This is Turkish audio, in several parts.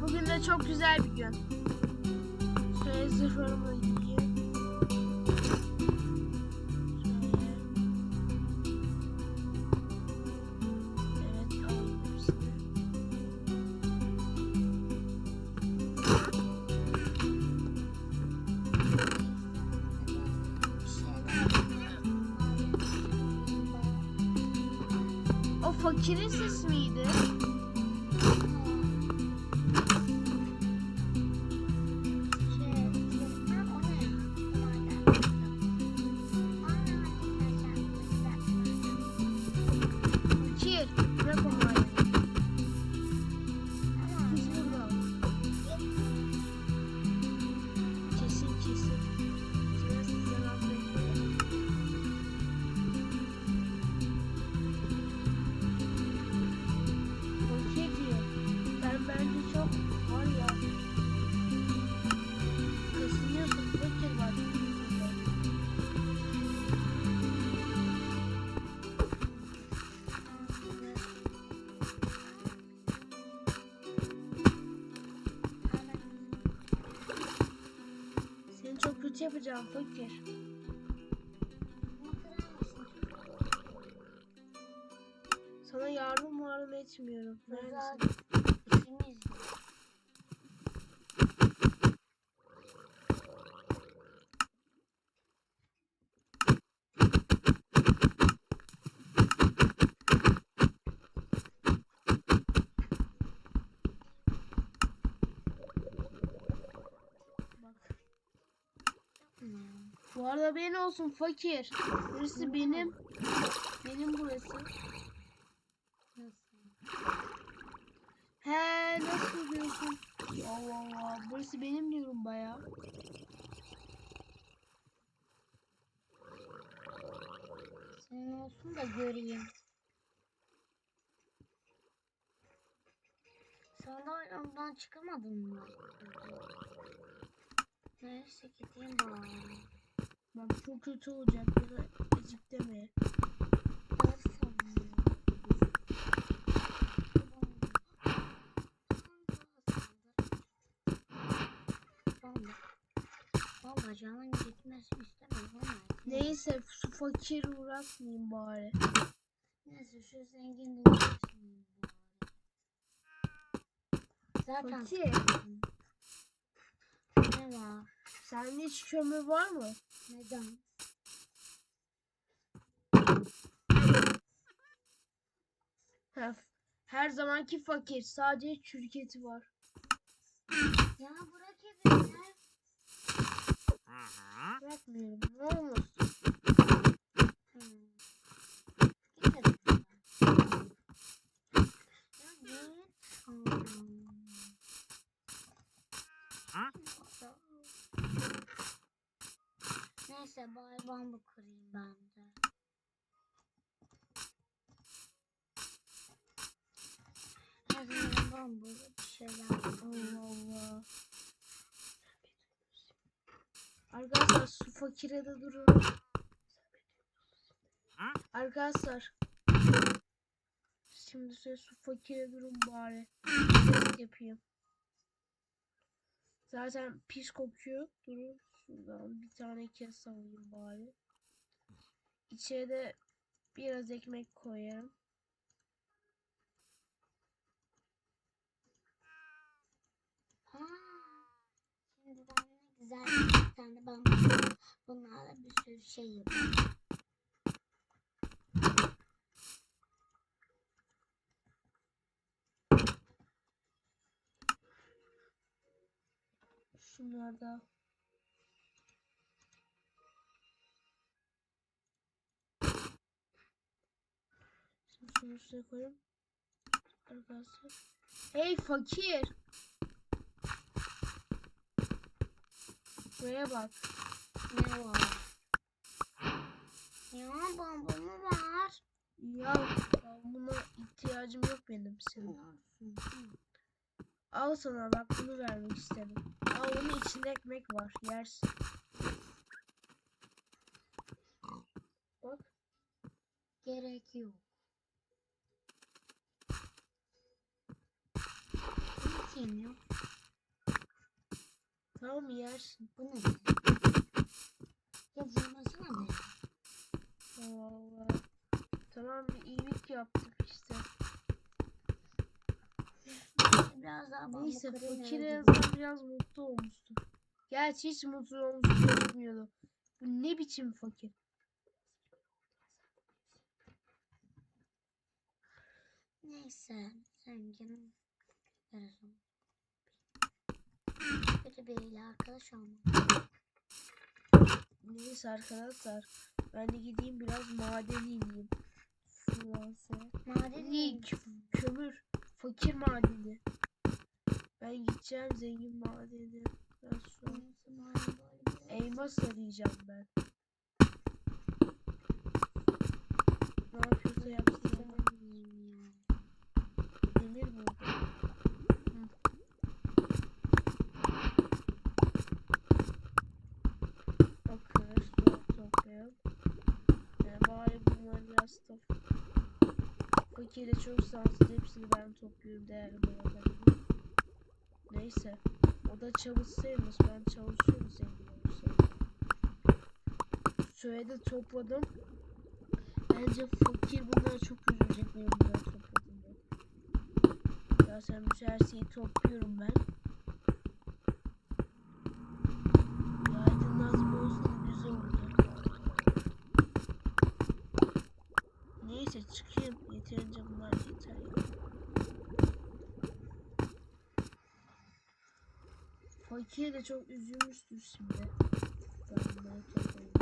bugün de çok güzel bir gün. Şöyle zırhlarımı Kötü yapacağım fakir. Sana yardım yardım etmiyorum. Neredesin? Bak. Benim olsun fakir. Burası benim. Benim burası. He nasıl diyorsun? Allah Allah. Burası benim diyorum baya. Senin olsun da göreyim. Daha ondan çıkamadın mı? Neyse gideyim bari. Bak çok kötü olacak. Biraz ezik deme. Vallahi canın istemiyorum ama. Neyse şu fakir uğratmayayım bari. Neyse şu zengin uğraşmayayım bari. Zaten Fakir. Ne var? Sende hiç kömür var mı? Neden? Heh. Her zamanki fakir. Sadece çürüketi var. Ya bırak evini. Bırakmıyorum. Ne olmuş? Hmm. Gidelim buradan. Ya git. Hmm. Neyse bari bambu kırayım ben de. Her zaman bambu bir şeyler Allah Allah. Arkadaşlar su fakire de durun. Arkadaşlar. Şimdi size su fakire durun bari. Yapayım. Zaten pis kokuyor. Durun. Şuradan bir tane kes alayım bari. De biraz ekmek koyarım. Şimdi ben ne güzel bir tane bambu bunlarla bir sürü şey yapayım. Şunlar da. Şimdi şunu üstüne koyayım. Arkadaşlar. Hey fakir. Buraya bak. Ne var? Ya bambu mu var? Ya ya buna ihtiyacım yok benim senin. Al sana bak bunu vermek istedim. Al bunun içinde ekmek var. Yersin. Bak. Gerek yok. Nasıl yeniyor? Tamam yersin. Bu ne? Ya vurmasana be. Allah. Tamam bir iyilik yaptık işte. Biraz daha Neyse fakir en biraz mutlu olmuştu. Gerçi hiç mutlu olmuş gözükmüyordu. Bu ne biçim fakir? Neyse. Zengin. Onu. Kötü biriyle arkadaş olmak. Neyse arkadaşlar. Ben de gideyim biraz maden ineyim. Sonra. Maden kömür. Fakir madeni. Ben gideceğim zengin madeni. Bir- Elmas arayacağım ben. Ne yapıyorsa yapsın demir buldum. Hı. Bakır, su toplayalım. Yani bari bunları biraz top. Fakir de çok şanssız. Hepsini ben topluyorum değerli malzemeleri. Neyse. O da çalışsaymış. Ben çalışıyorum zengin. Suyu da topladım. Bence fakir bunlara çok üzülecek benim bunları topladığımda. Ya sen bu her şeyi topluyorum ben. Ya aydınlatma olsa da güzel oldu. Neyse çıkayım. Yeterince bunlar yeter ya. Fakir de çok üzülmüştür şimdi. Ben bunları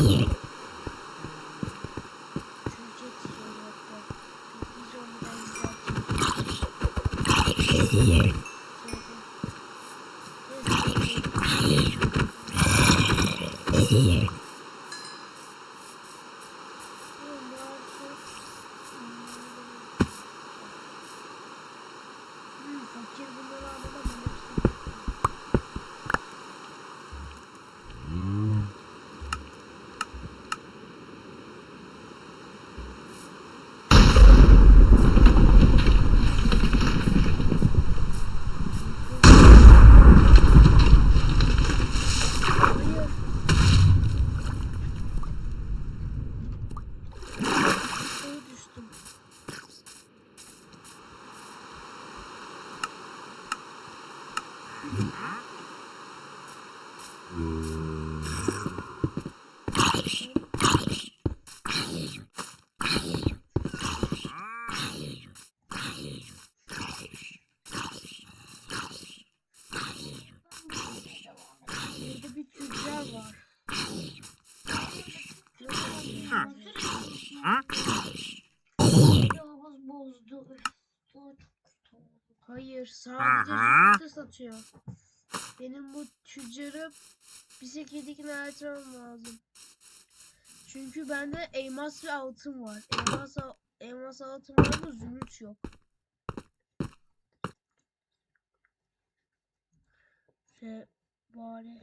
Mm-hmm. Sadece zümrüt'te satıyor. Benim bu tüccarı bir şekilde ikna etmem lazım. Çünkü bende elmas ve altın var. Elmas, elmas altın var ama zümrüt yok. Şey, bari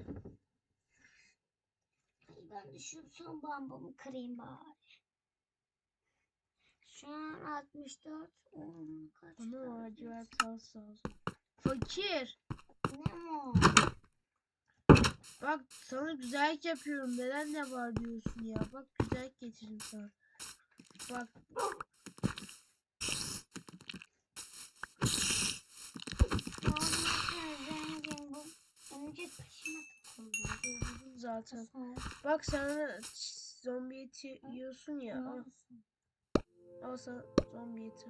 Ben de şu son bambumu kırayım bari. Şu an 64. On kaç? kaldı? lacivert lazım. Fakir! Ne mi? Bak sana güzellik yapıyorum. Neden ne var diyorsun ya. Bak güzellik getirdim sana. Bak zaten. Bak sen zombi eti yiyorsun ya. Al, sana zombi eti.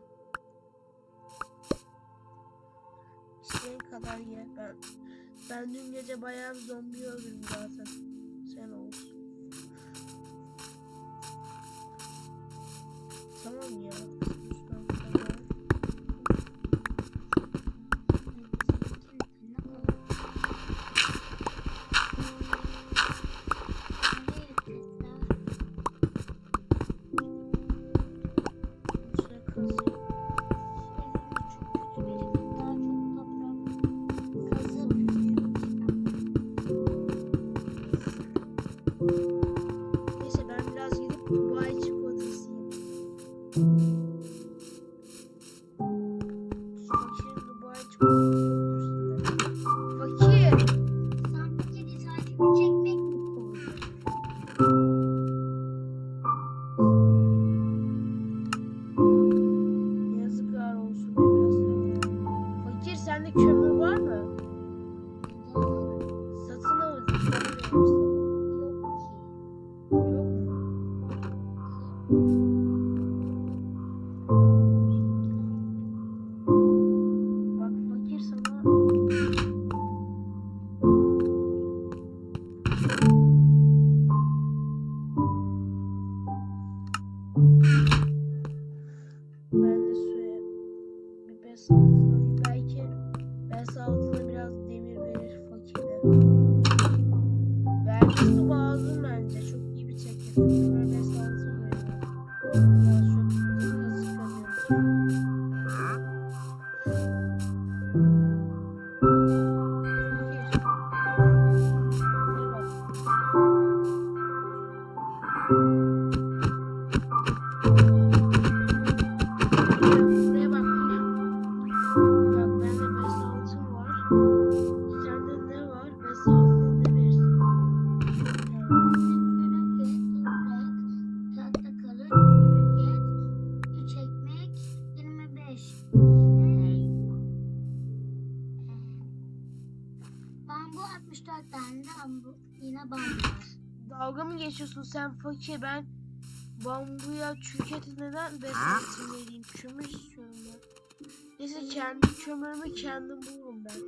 İsteyen kadar ye. Ben ben dün gece bayağı bir zombi öldürdüm zaten. Sen olsun. Tamam ya. Bambuya çürket neden altın vereyim? Kömür istiyorum ben. Neyse kendi kömürümü kendim bulurum ben.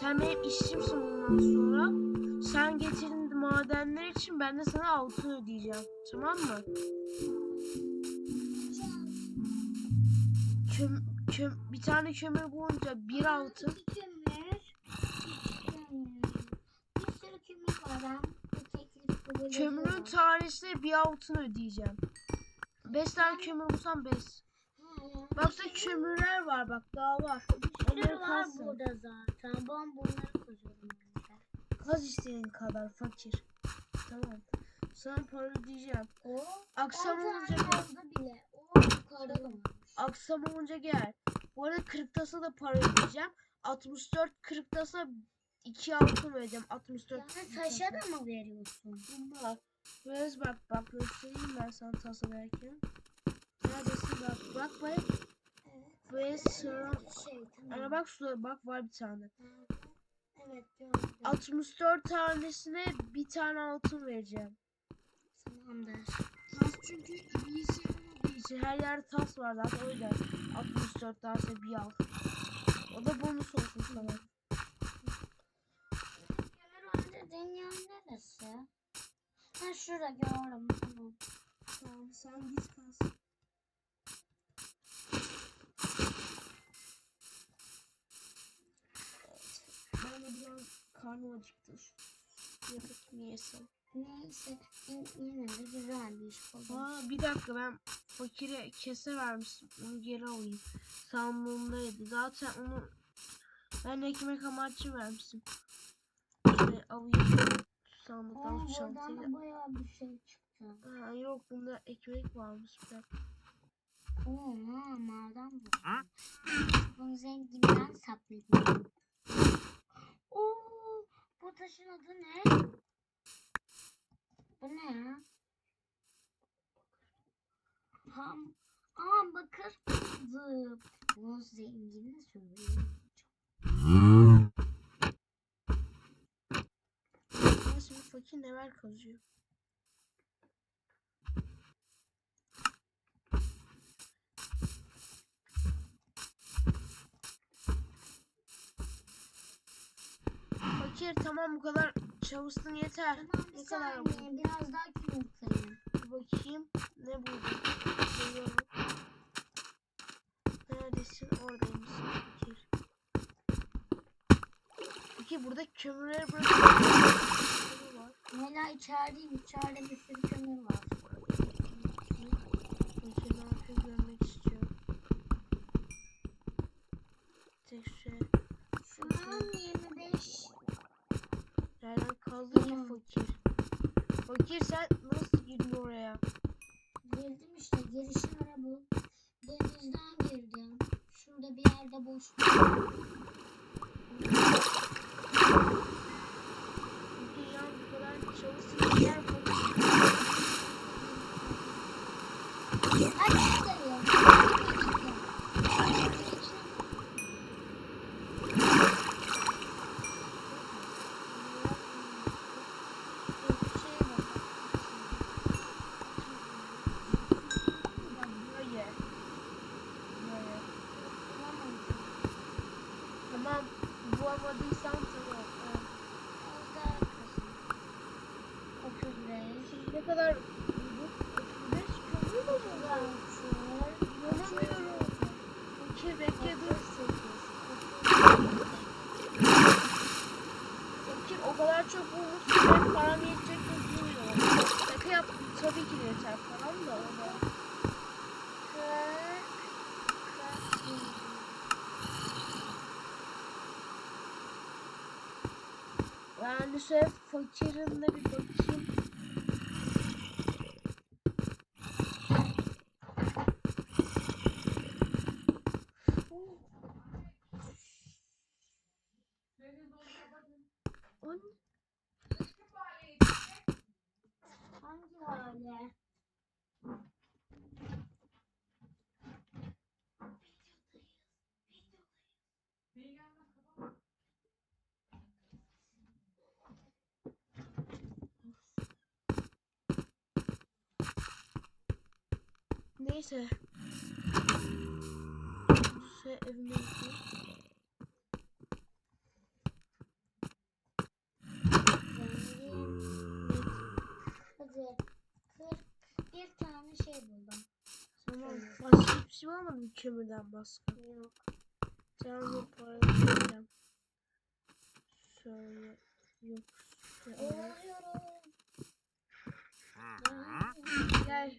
Sen benim işçimsin bundan sonra. Sen getirin madenler için ben de sana altın ödeyeceğim. Tamam mı? Köm, köm, bir tane kömür bulunca bir altın. Kömürün tanesine bir altın ödeyeceğim. Beş tane kömür bulsam beş. Ha, yani Bak bir da sürü- kömürler var bak daha var. Onları var burada zaten. Ben bunları kazıyorum. Kaz istediğin kadar fakir. Tamam. Sana para ödeyeceğim. O Akşam olunca gel. bile. O. Akşam olunca gel. Bu arada 40 tasa da para ödeyeceğim. 64 40 tasa 2 altın vereceğim. 64 Yani taşa da mı veriyorsun? Bak. Biraz bak bak göstereyim ben sana tasa verken. Neredesin bak bak bak. Ve sıra. Şey tamam. Ana bak şurada bak var bir tane. Evet gördüm. 64 tanesine bir tane altın vereceğim. Tamamdır. Tas çünkü bir işe yaramadığı için her yerde tas var zaten o yüzden 64 tanesi bir al. O da bonus olsun sana. Dediğin yer neresi? Ha şurada gördüm tamam. Tamam sen git kas. Evet. Ben de biraz karnım acıktı. Yemek mi yesem? Neyse yine de güzel bir iş buldum. Aa bir dakika ben fakire kese vermiştim. Onu geri alayım. Sandığımdaydı. Zaten onu ben ekmek amaçlı vermiştim. İşte alayım. Sandıktan Aa, çantayı. bayağı bir şey çıktı. Ha, yok bunda ekmek varmış. Bir dakika. Oo ha maden bu. Bunu zenginden sakladım. Oo bu taşın adı ne? Bu ne ya? Ham. Aa bakır zıp. Bunu zengine söylüyorum. Ama şimdi fakir neler kazıyor. Fakir tamam bu kadar çalıştın yeter. Tamam Ne kadar saniye biraz daha kömür kırayım. Bir bakayım ne buldum. Geliyorum. Neredesin? Oradaymışsın fakir. Fakir burada kömürleri bırakıyorum. Hala içerideyim. İçeride bir sürü kömür var. Fakir ne yapıyor görmek istiyorum. Tek şey. Kaldı ki fakir? Fakir sen nasıl girdin oraya? Girdim işte. Girişim ara bu. Denizden girdim. Şurada bir yerde boşluk. Fakir ya bu kadar çalışsın. Yer fakir. Hadi buradayım. Böyle. Böyle. Tamam. Bulamadıysan tamam. Evet. 35. Ne kadar bulduk? 35 kömür mü bulduk? İnanamıyorum. Fakir bekle dur. Fakir o kadar çok bulmuşsun ben param yetecek mi bilmiyorum. Şaka yaptım tabii ki de yeter param da ama. Şöyle fakirin de bir bakayım. Neyse. Şey evime gittim. Hadi. tane şey buldum. Tamam. Şey başka bir şey var mı kömürden başka? Yok. Tamam bu parayı vereceğim. Şöyle. Yok. Şöyle. Gel.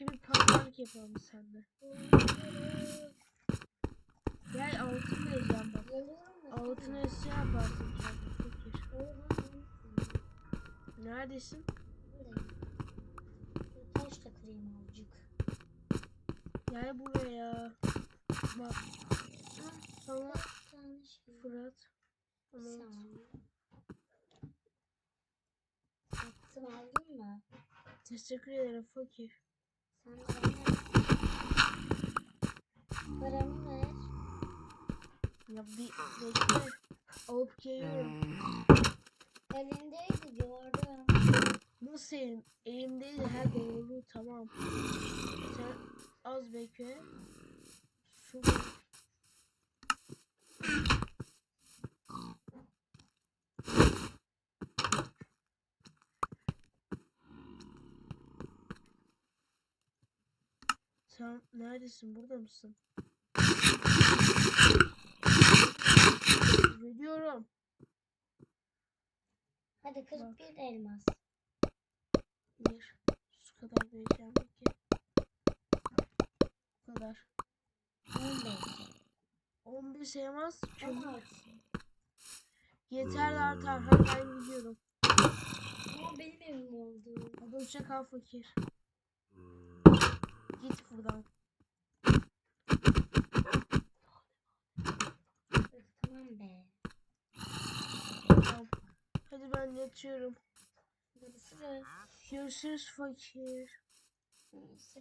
Bir pazarlık yapalım seninle. Gel altın vereceğim bak. Altın eşya yaparsın kendine. Neredesin? Taş da kırayım azıcık. Gel buraya. Bak sana. Fırat. Saniye. Sattım aldın mı? teşekkür ederim fakir. Sen paramı ver. Ya bir bekle. Alıp geliyorum. Elindeydi gördüm. Nasıl elim? Elimdeydi her doğru tamam. Sen az bekle. Su Sen neredesin? Burada mısın? Veriyorum. Hadi 41 elmas. Bir. Şu kadar vereceğim peki. Bu kadar. 15. 11 sayamaz. Kömür. 16. Yeter de artar. Hadi ben gidiyorum. Ama benim evim oldu. Hadi hoşça kal fakir. Git buradan. Tamam be. Tamam. Hadi ben yatıyorum. Görüşürüz. Görüşürüz fakir. Neyse,